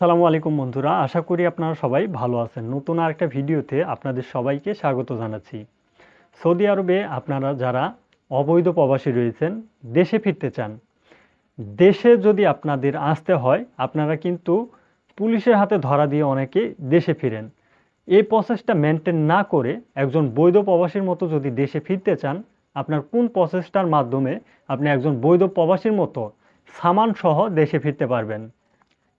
সালামু আলাইকুম বন্ধুরা, আশা করি আপনারা সবাই ভালো আছেন। নতুন আরেকটা ভিডিওতে আপনাদের সবাইকে স্বাগত জানাচ্ছি। সৌদি আরবে আপনারা যারা অবৈধ প্রবাসী রয়েছেন, দেশে ফিরতে চান, দেশে যদি আপনাদের আসতে হয়, আপনারা কিন্তু পুলিশের হাতে ধরা দিয়ে অনেকে দেশে ফিরেন। এই প্রসেসটা মেনটেন না করে একজন বৈধ প্রবাসীর মতো যদি দেশে ফিরতে চান, আপনার কোন প্রসেসটার মাধ্যমে আপনি একজন বৈধ প্রবাসীর মতো সামান সহ দেশে ফিরতে পারবেন?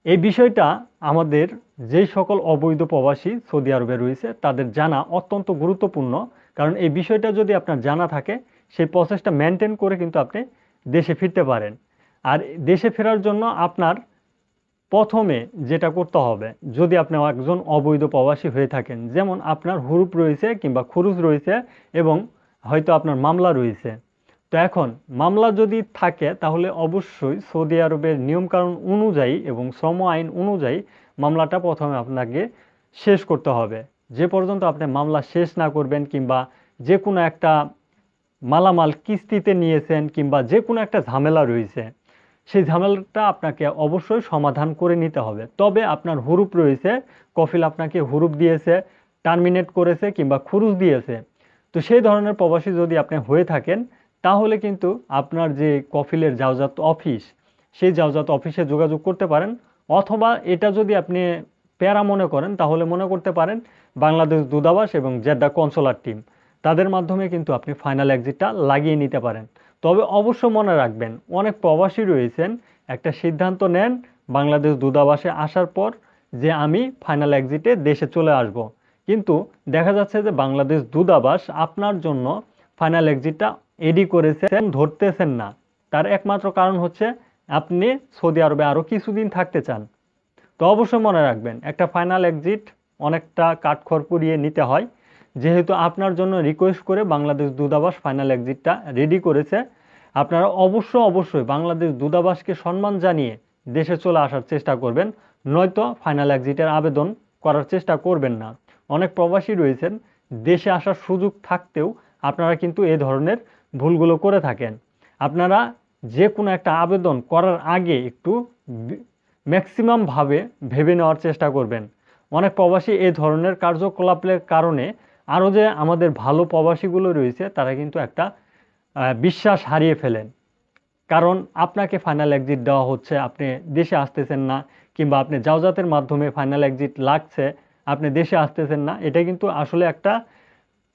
এই বিষয়টা আমাদের যেই সকল অবৈধ প্রবাসী সৌদি আরবে রয়েছে, তাদের জানা অত্যন্ত গুরুত্বপূর্ণ। কারণ এই বিষয়টা যদি আপনার জানা থাকে, সেই প্রসেসটা মেনটেন করে কিন্তু আপনি দেশে ফিরতে পারেন। আর দেশে ফেরার জন্য আপনার প্রথমে যেটা করতে হবে, যদি আপনি একজন অবৈধ প্রবাসী হয়ে থাকেন, যেমন আপনার হুরুপ রয়েছে কিংবা খুরুজ রয়েছে এবং হয়তো আপনার মামলা রয়েছে তো এখন, মামলা যদি থাকে, তাহলে অবশ্যই সৌদি আরবের নিয়মকানুন অনুযায়ী এবং শ্রম আইন অনুযায়ী মামলাটা প্রথমে আপনাকে শেষ করতে হবে। যে পর্যন্ত আপনি মামলা শেষ না করবেন কিংবা যে কোনো একটা মালামাল কিস্তিতে নিয়েছেন কিংবা যে কোনো একটা ঝামেলা রয়েছে, সেই ঝামেলাটা আপনাকে অবশ্যই সমাধান করে নিতে হবে। তবে আপনার হুরুপ রয়েছে, কফিল আপনাকে হুরুপ দিয়েছে, টার্মিনেট করেছে কিংবা খুরুজ দিয়েছে। তো সেই ধরনের প্রবাসী যদি আপনি হয়ে থাকেন তাহলে কিন্তু আপনার যে কফিলের জাওজাত অফিস, সেই জাওজাত অফিসে যোগাযোগ করতে পারেন অথবা এটা যদি আপনি প্যারা মনে করেন, তাহলে মনে করতে পারেন বাংলাদেশ দূতাবাস এবং জেদ্দা কনসোলার টিম, তাদের মাধ্যমে কিন্তু আপনি ফাইনাল এক্সিটটা লাগিয়ে নিতে পারেন তবে অবশ্য মনে রাখবেন, অনেক প্রবাসী রয়েছেন, একটা সিদ্ধান্ত নেন বাংলাদেশ দূতাবাসে আসার পর যে আমি ফাইনাল এক্সিটে দেশে চলে আসব। কিন্তু দেখা যাচ্ছে যে বাংলাদেশ দূতাবাস আপনার জন্য ফাইনাল এক্সিটটা এডি করেছেন, ধরতেছেন না। তার একমাত্র কারণ হচ্ছে আপনি সৌদি আরবে আরও কিছুদিন থাকতে চান। তো অবশ্যই মনে রাখবেন, একটা ফাইনাল এক্সিট অনেকটা কাঠখড় পুড়িয়ে নিতে হয়। যেহেতু আপনার জন্য রিকোয়েস্ট করে বাংলাদেশ দূতাবাস ফাইনাল এক্সিটটা রেডি করেছে, আপনারা অবশ্য অবশ্যই বাংলাদেশ দূতাবাসকে সম্মান জানিয়ে দেশে চলে আসার চেষ্টা করবেন, নয়তো ফাইনাল এক্সিটের আবেদন করার চেষ্টা করবেন না। অনেক প্রবাসী রয়েছেন, দেশে আসার সুযোগ থাকতেও আপনারা কিন্তু এ ধরনের ভুলগুলো করে থাকেন। আপনারা যে কোনো একটা আবেদন করার আগে একটু ম্যাক্সিমামভাবে ভেবে নেওয়ার চেষ্টা করবেন। অনেক প্রবাসী এই ধরনের কার্যকলাপের কারণে আরও যে আমাদের ভালো প্রবাসীগুলো রয়েছে, তারা কিন্তু একটা বিশ্বাস হারিয়ে ফেলেন। কারণ আপনাকে ফাইনাল এক্সিট দেওয়া হচ্ছে, আপনি দেশে আসতেছেন না, কিংবা আপনি জাওজাতের মাধ্যমে ফাইনাল এক্সিট লাগছে, আপনি দেশে আসতেছেন না, এটা কিন্তু আসলে একটা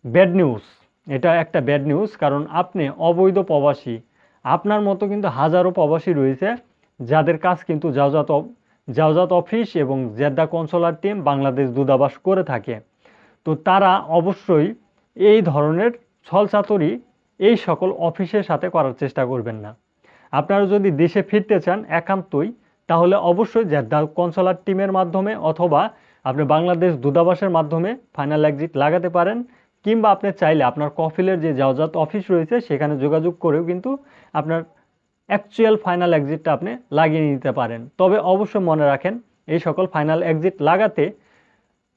ব্যাড নিউজ এটা একটা ব্যাড নিউজ কারণ আপনি অবৈধ প্রবাসী। আপনার মতো কিন্তু হাজারো প্রবাসী রয়েছে, যাদের কাজ কিন্তু জাওজাত জাওজাত অফিস এবং জেদ্দা কনসোলার টিম বাংলাদেশ দূতাবাস করে থাকে। তো তারা অবশ্যই এই ধরনের ছলচাতুরি এই সকল অফিসের সাথে করার চেষ্টা করবেন না। আপনারা যদি দেশে ফিরতে চান একান্তই, তাহলে অবশ্যই জেদ্দা কনসোলার টিমের মাধ্যমে অথবা আপনি বাংলাদেশ দূতাবাসের মাধ্যমে ফাইনাল এক্সিট লাগাতে পারেন। কিংবা আপনি চাইলে আপনার কফিলের যে জাওজাত অফিস রয়েছে, সেখানে যোগাযোগ করেও কিন্তু আপনার অ্যাকচুয়াল ফাইনাল এক্সিটটা আপনি লাগিয়ে নিতে পারেন। তবে অবশ্যই মনে রাখেন, এই সকল ফাইনাল এক্সিট লাগাতে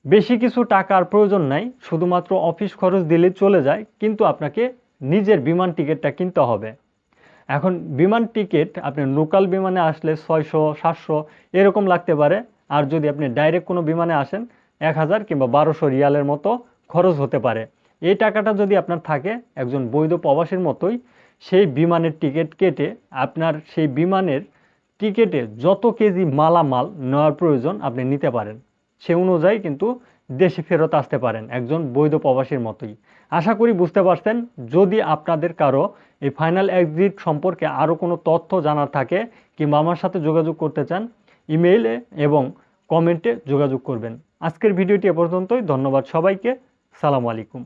বেশি কিছু টাকার প্রয়োজন নাই, শুধুমাত্র অফিস খরচ দিলে চলে যায়, কিন্তু আপনাকে নিজের বিমান টিকিটটা কিনতে হবে। এখন বিমান টিকিট, আপনি লোকাল বিমানে আসলে ছয়শো, সাতশো এরকম লাগতে পারে, আর যদি আপনি ডাইরেক্ট কোনো বিমানে আসেন, এক হাজার কিংবা বারোশো রিয়ালের মতো খরচ হতে পারে। এই টাকাটা যদি আপনার থাকে, একজন বৈধ প্রবাসীর মতোই সেই বিমানের টিকিট কেটে আপনার সেই বিমানের টিকিটে যত কেজি মালামাল নেওয়ার প্রয়োজন আপনি নিতে পারেন। সে অনুযায়ী কিন্তু দেশে ফেরত আসতে পারেন একজন বৈধ প্রবাসীর মতোই। আশা করি বুঝতে পারছেন, যদি আপনাদের কারও এই ফাইনাল এক্সিট সম্পর্কে আরও কোনো তথ্য জানার থাকে কিংবা আমার সাথে যোগাযোগ করতে চান, ইমেইলে এবং কমেন্টে যোগাযোগ করবেন। আজকের ভিডিওটি এ পর্যন্তই, ধন্যবাদ সবাইকে, সালাম আলাইকুম।